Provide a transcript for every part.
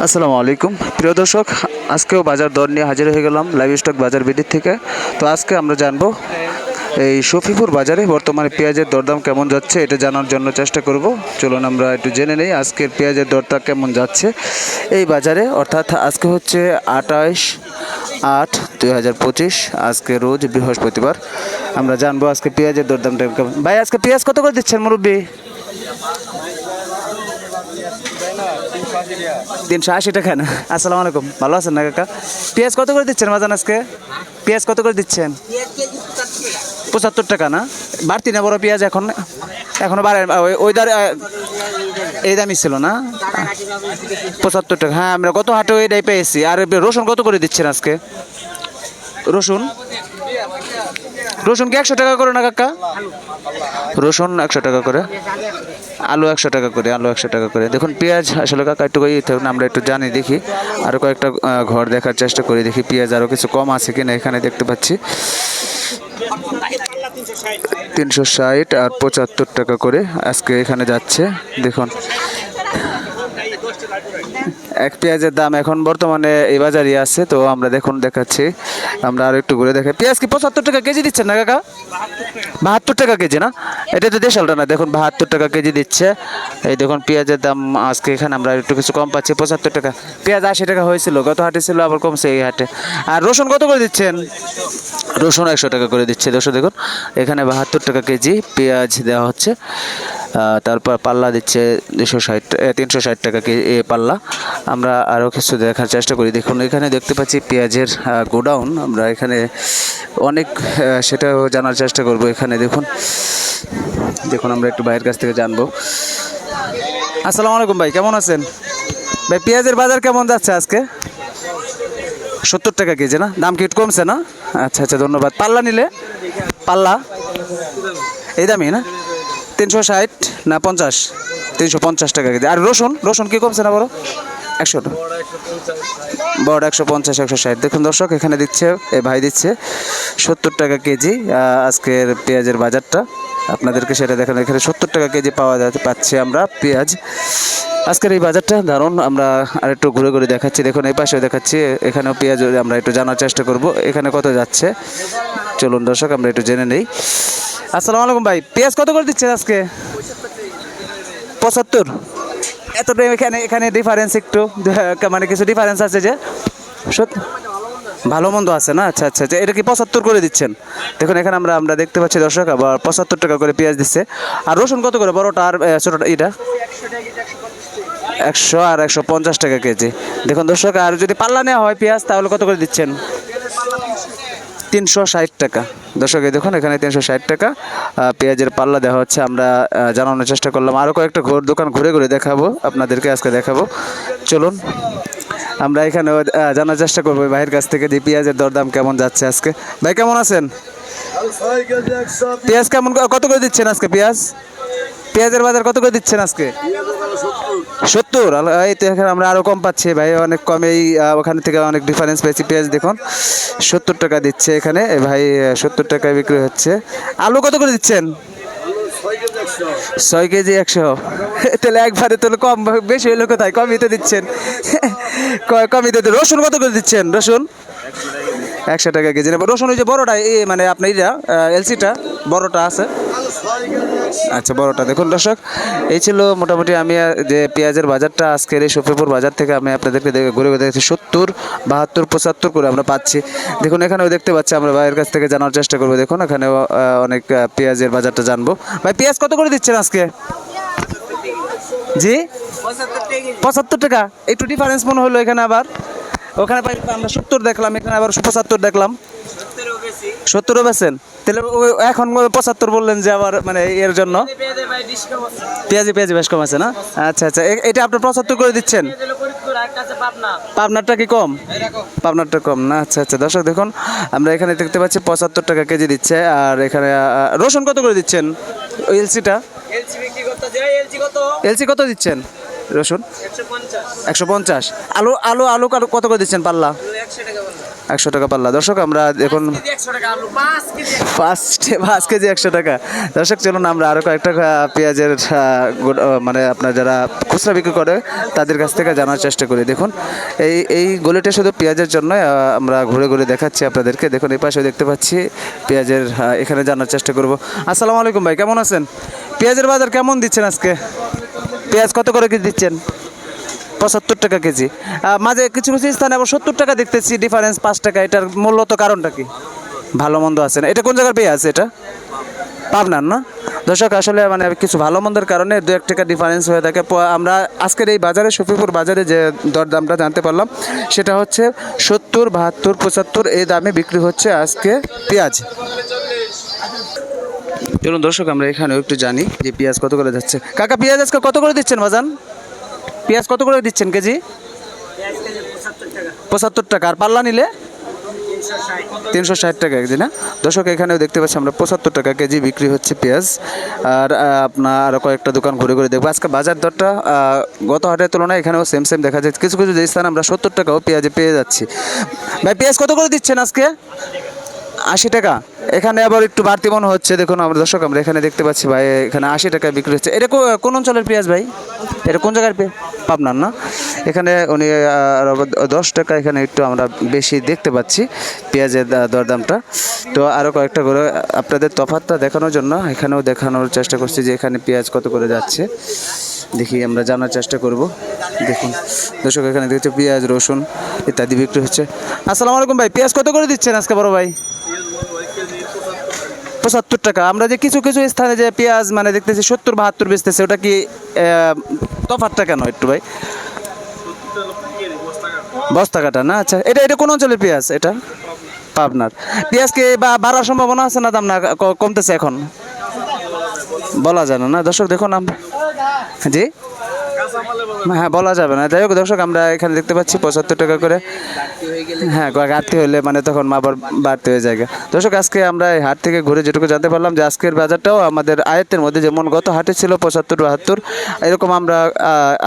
আসসালামু আলাইকুম। প্রিয় দর্শক, আজকেও বাজার দর নিয়ে হাজির হয়ে গেলাম লাইভ স্টক বাজার বিদির থেকে। তো আজকে আমরা জানব, এই শফিপুর বাজারে বর্তমানে পেঁয়াজের দরদাম কেমন যাচ্ছে এটা জানার জন্য চেষ্টা করব। চলুন আমরা একটু জেনে নেই আজকের পেঁয়াজের দরটা কেমন যাচ্ছে। এই বাজারে, অর্থাৎ আজকে হচ্ছে আঠাশ আট দুই হাজার পঁচিশ, আজকে রোজ বৃহস্পতিবার। আমরা জানব আজকে পেঁয়াজের দরদামটা কেমন। ভাই, আজকে পেঁয়াজ কত করে দিচ্ছেন মুরব্বী? তিনশো আশি টাকা না। আসসালামু আলাইকুম। ভালো আছেন না কাকা? পেঁয়াজ কত করে দিচ্ছেন মাজান আজকে? পেঁয়াজ কত করে দিচ্ছেন? পঁচাত্তর টাকা না? বাড়তি না বড় পেঁয়াজ এখন? এখনও বাড়ে ওই দারে এই দামই ছিল না? পঁচাত্তর টাকা। হ্যাঁ আমরা গত হাটে এটাই পেয়েছি। আর রসুন কত করে দিচ্ছেন আজকে? রসুন? রসুন কি একশো টাকা করে না কাকা? রসুন একশো টাকা করে। আলু একশো টাকা করে, আলু একশো টাকা করে। দেখুন, পেঁয়াজ আসলে কাকা একটু ইয়ে থাকুন আমরা একটু জানি, দেখি। আরও কয়েকটা ঘর দেখার চেষ্টা করি, দেখি পেঁয়াজ আরও কিছু কম আছে কিনা এখানে দেখতে পাচ্ছি। তিনশো ষাট আর পঁচাত্তর টাকা করে আজকে এখানে যাচ্ছে, দেখুন। এক পেঁয়াজের দাম এখন বর্তমানে এই বাজারই আছে, তো আমরা দেখুন, দেখাচ্ছি। আমরা আর একটু ঘুরে দেখাই পেঁয়াজ কি পঁচাত্তর টাকা কেজি দিচ্ছেন না কাকা? বাহাত্তর টাকা কেজি না? এটা তো দেশালটা না, দেখুন, বাহাত্তর টাকা কেজি দিচ্ছে। এই দেখুন, পেঁয়াজের দাম আজকে এখানে আমরা একটু কিছু কম পাচ্ছি, পঁচাত্তর টাকা। পেঁয়াজ আশি টাকা হয়েছিল গত হাটে ছিল, আবার কমছে এই হাটে। আর রসুন কত করে দিচ্ছেন? রসুন একশো টাকা করে দিচ্ছে, দর্শক দেখুন, এখানে বাহাত্তর টাকা কেজি পেঁয়াজ দেওয়া হচ্ছে। তারপর পাল্লা দিচ্ছে দুশো ষাট তিনশো ষাট টাকা কে পাল্লা। আমরা আরও কিছু দেখার চেষ্টা করি। দেখুন, এখানে দেখতে পাচ্ছি পেঁয়াজের গোডাউন। আমরা এখানে অনেক সেটাও জানার চেষ্টা করব এখানে। দেখুন দেখুন, আমরা একটু ভাইয়ের কাছ থেকে জানব। আসসালামু আলাইকুম ভাই, কেমন আছেন? ভাই, পেঁয়াজের বাজার কেমন যাচ্ছে আজকে? সত্তর টাকা কেজি, না? দাম কি কমছে না? আচ্ছা আচ্ছা ধন্যবাদ। পাল্লা নিলে? পাল্লা? এই দামই, না? তিনশো ষাট না পঞ্চাশ? তিনশো পঞ্চাশ টাকা কেজি। আর রসুন? রসুন কী কমছে না বড়? একশো। বড় একশো পঞ্চাশ, একশো ষাট। দেখুন দর্শক, এখানে দিচ্ছে, এ ভাই দিচ্ছে সত্তর টাকা কেজি আজকের পেঁয়াজের বাজারটা। আপনাদেরকে সেটা দেখানো। এখানে সত্তর টাকা কেজি পাওয়া যাচ্ছে, পাচ্ছি আমরা পেঁয়াজ। আজকের এই বাজারটা দারুণ। আমরা আরেকটু ঘুরে ঘুরে দেখাচ্ছি। দেখুন, এই পাশেও দেখাচ্ছি, এখানেও পেঁয়াজ আমরা একটু জানার চেষ্টা করব। এখানে কত যাচ্ছে? চলুন দর্শক, আমরা একটু জেনে নেই। আসসালামু আলাইকুম ভাই। পেঁয়াজ কত করে দিচ্ছেন আজকে? পঁচাত্তর। এতটা এখানে এখানে ডিফারেন্স একটু মানে কিছু ডিফারেন্স আছে যে, সত্যি। ভালো মন্দ আছে না? আচ্ছা আচ্ছা আচ্ছা এটা কি পঁচাত্তর করে দিচ্ছেন? দেখুন, এখানে আমরা আমরা দেখতে পাচ্ছি দর্শক, আবার পঁচাত্তর টাকা করে পেঁয়াজ দিচ্ছে। আর রসুন কত করে? বড়টা আর ছোটটা, এটা? একশো আর একশো পঞ্চাশ টাকা কেজি। দেখুন দর্শক, আর যদি পাল্লা নেওয়া হয় পেঁয়াজ, তাহলে কত করে দিচ্ছেন? তিনশো ষাট টাকা। দর্শক, এই দেখুন, এখানে তিনশো ষাট টাকা। পেঁয়াজের পাল্লা দেওয়া হচ্ছে, আমরা জানানোর চেষ্টা করলাম। আরও কয়েকটা ঘোর দোকান ঘুরে ঘুরে দেখাবো, আপনাদেরকে আজকে দেখাবো। চলুন, আমরা এখানে জানার চেষ্টা করব ভাইয়ের কাছ থেকে যে পেঁয়াজের দরদাম কেমন যাচ্ছে আজকে। ভাই, কেমন আছেন? পেঁয়াজ কেমন কত করে দিচ্ছেন আজকে পেঁয়াজ? পেঁয়াজের বাজার কত করে দিচ্ছেন আজকে? সত্তর? এই তো এখানে আমরা আরও কম পাচ্ছি ভাই, অনেক কমেই ওখান থেকে অনেক ডিফারেন্স পেয়েছি। পেঁয়াজ দেখুন, সত্তর টাকা দিচ্ছে এখানে। ভাই সত্তর টাকায় বিক্রি হচ্ছে। আলু কত করে দিচ্ছেন? ছয় কেজি একশো। তাহলে একবারে তাহলে কম, বেশি হইল কোথায়? কমই তো দিচ্ছেন। কমই তো রসুন কত করে দিচ্ছেন? রসুন? একশো টাকা কেজি। রসুন ওই যে বড়টা এই মানে আপনার এলসিটা, বড়োটা আছে। আচ্ছা বড়টা দেখুন দর্শক এই ছিল মোটামুটি আমি যে পেঁয়াজের বাজারটা আজকের এই শফিপুর বাজার থেকে আমি আপনাদেরকে ঘুরে ঘুরে দেখছি। সত্তর বাহাত্তর পঁচাত্তর করে আমরা পাচ্ছি। দেখুন এখানেও দেখতে পাচ্ছি আমরা ভাইয়ের কাছ থেকে জানার চেষ্টা করব। দেখুন এখানেও আহ, অনেক পেঁয়াজের বাজারটা জানব। ভাই পেঁয়াজ কত করে দিচ্ছেন আজকে? জি? পঁচাত্তর টাকা। একটু ডিফারেন্স মনে হলো এখানে আবার। ওখানে আমরা সত্তর দেখলাম এখানে আবার পঁচাত্তর দেখলাম। সত্তরও বেছেন তাহলে এখন পঁচাত্তর বললেন যে আবার মানে এর জন্য। পেঁয়াজি পেঁয়াজি বেশ কম আছে না? আচ্ছা আচ্ছা। এটা আপনার পঁচাত্তর করে দিচ্ছেন? পাবনারটা কি কম? পাবনারটা কম না? আচ্ছা আচ্ছা। দর্শক, দেখুন, আমরা এখানে দেখতে পাচ্ছি পঁচাত্তর টাকা কেজি দিচ্ছে, আর এখানে রসুন কত করে দিচ্ছেন? এলসিটা? এলসি কত দিচ্ছেন? রসুন? একশো পঞ্চাশ। আলু আলু আলু কত করে দিচ্ছেন পাল্লা? একশো টাকা পাল্লা। দর্শক আমরা এখন পাঁচ পাঁচ কেজি একশো টাকা। দর্শক চলুন আমরা আরও কয়েকটা পেঁয়াজের মানে আপনার যারা খুচরা বিক্রি করে তাদের কাছ থেকে জানার চেষ্টা করি। দেখুন এই এই গলিটা শুধু পেঁয়াজের জন্য আমরা ঘুরে ঘুরে দেখাচ্ছি আপনাদেরকে। দেখুন এই পাশে দেখতে পাচ্ছি পেঁয়াজের এখানে জানার চেষ্টা করব। আসসালামু আলাইকুম ভাই কেমন আছেন? পেঁয়াজের বাজার কেমন দিচ্ছেন আজকে? পেঁয়াজ কত করে কেজি দিচ্ছেন? পঁচাত্তর টাকা কেজি। মাঝে কিছু কিছু স্থানে আবার সত্তর টাকা দেখতেছি ডিফারেন্স পাঁচ টাকা। এটার মূলত কারণটা কি? ভালো মন্দ আছে না। এটা কোন জায়গার পেয়ে আছে এটা? পাবনার না? দর্শক, আসলে মানে কিছু ভালো মন্দের কারণে দু এক টাকা ডিফারেন্স হয়ে থাকে। আমরা আজকের এই বাজারে শফিপুর বাজারে যে দরদামটা জানতে পারলাম, সেটা হচ্ছে সত্তর, বাহাত্তর, পঁচাত্তর, এই দামে বিক্রি হচ্ছে আজকে পেঁয়াজ। চলুন দর্শক, আমরা এখানেও একটু জানি যে পেঁয়াজ কত করে যাচ্ছে। কাকা, পেঁয়াজ আজকে কত করে দিচ্ছেন বাজান পেঁয়াজ কত করে দিচ্ছেন কেজি? পঁচাত্তর টাকা। আর পাল্লা নিলে? তিনশো ষাট। টাকা কেজি না? দর্শক এখানেও দেখতে পাচ্ছি আমরা পঁচাত্তর টাকা কেজি বিক্রি হচ্ছে পেঁয়াজ। আর আপনার আরও কয়েকটা দোকান ঘুরে ঘুরে দেখব। আজকে বাজার দরটা গত হাটের তুলনায় এখানেও সেম সেম দেখা যায়। কিছু কিছু যে স্থানে আমরা সত্তর টাকাও পেঁয়াজে পেয়ে যাচ্ছি। ভাই পেঁয়াজ কত করে দিচ্ছেন আজকে? আশি টাকা। এখানে আবার একটু বাড়তি মনে হচ্ছে। দেখুন আমরা দর্শক, আমরা এখানে দেখতে পাচ্ছি ভাই, এখানে আশি টাকায় বিক্রি হচ্ছে। এটা কোন অঞ্চলের পেঁয়াজ ভাই? এটা কোন জায়গার পেঁয়াজ? পাবনার, না? এখানে উনি দশ টাকা এখানে একটু আমরা বেশি দেখতে পাচ্ছি পেঁয়াজের দরদামটা। তো আরও কয়েকটা করে, আপনাদের তফাতটা দেখানোর জন্য, এখানেও দেখানোর চেষ্টা করছি যে এখানে পেঁয়াজ কত করে যাচ্ছে। দেখি আমরা জানার চেষ্টা করব। দেখুন, দর্শক এখানে দেখতে পেঁয়াজ, রসুন ইত্যাদি বিক্রি হচ্ছে। আসসালামু আলাইকুম ভাই, পেঁয়াজ কত করে দিচ্ছেন আজকে বড় ভাই? পঁচাত্তর টাকা। আমরা যে কিছু কিছু স্থানে যে পেঁয়াজ মানে দেখতেছি সত্তর, বাহাত্তর বেচতেছে, ওটা কি তফাতটা কেন একটু ভাই? বস্তা কাটা না? আচ্ছা এটা এটা কোন অঞ্চলের পেঁয়াজ এটা? পাবনার। পেঁয়াজকে বা বাড়ার সম্ভাবনা আছে না দাম না কমতেছে এখন? বলা যায় না না? দর্শক দেখুন আমরা জি? হ্যাঁ বলা যাবে না। যাই হোক, দর্শক, আমরা এখানে দেখতে পাচ্ছি পঁচাত্তর টাকা করে। হ্যাঁ ঘাটতি হলে মানে তখন আবার বাড়তে হয়ে যায় দর্শক, আজকে আমরা এই হাট থেকে ঘুরে যেটুকু জানতে পারলাম যে আজকের বাজারটাও আমাদের আয়ত্তের মধ্যে যেমন গত হাটে ছিল পঁচাত্তর বাহাত্তর এরকম আমরা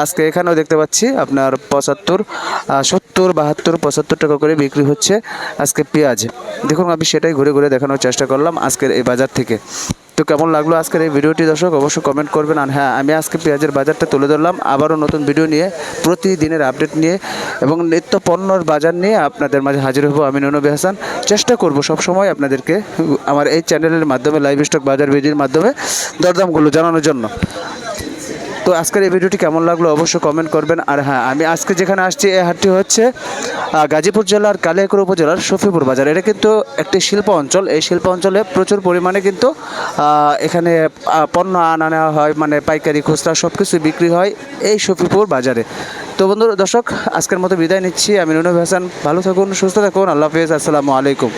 আজকে এখানেও দেখতে পাচ্ছি আপনার পঁচাত্তর সত্তর, বাহাত্তর, পঁচাত্তর টাকা করে বিক্রি হচ্ছে আজকে পেঁয়াজ। দেখুন, আমি সেটাই ঘুরে ঘুরে দেখানোর চেষ্টা করলাম আজকের এই বাজার থেকে। তো কেমন লাগল আজকের এই ভিডিওটি দর্শক? অবশ্যই কমেন্ট করবেন। আর হ্যাঁ আমি আজকে পেঁয়াজের বাজারটা তুলে ধরলাম। আবারও নতুন ভিডিও নিয়ে, প্রতিদিনের আপডেট নিয়ে এবং নিত্য পণ্যর বাজার নিয়ে আপনাদের মাঝে হাজির হব আমি নুনবী হাসান চেষ্টা করব সবসময় আপনাদেরকে আমার এই চ্যানেলের মাধ্যমে লাইভ স্টক বাজার ভিডিওর মাধ্যমে দরদামগুলো জানানোর জন্য। তো আজকের এই ভিডিওটি কেমন লাগল? অবশ্যই কমেন্ট করবেন। আর হ্যাঁ আমি আজকে যেখানে আসছি, এই হাটটি হচ্ছে গাজীপুর জেলার কালিয়াকুর উপজেলার শফিপুর বাজার। এটা কিন্তু একটি শিল্প অঞ্চল। এই শিল্প অঞ্চলে প্রচুর পরিমাণে কিন্তু এখানে পণ্য আনা নেওয়া হয় মানে পাইকারি, খুচরা সব কিছু বিক্রি হয় এই শফিপুর বাজারে। তো বন্ধুরা, দর্শক, আজকের মতো বিদায় নিচ্ছি। আমি নুনব হাসান। ভালো থাকুন, সুস্থ থাকুন। আল্লাহ হাফিজ। আসসালামু আলাইকুম।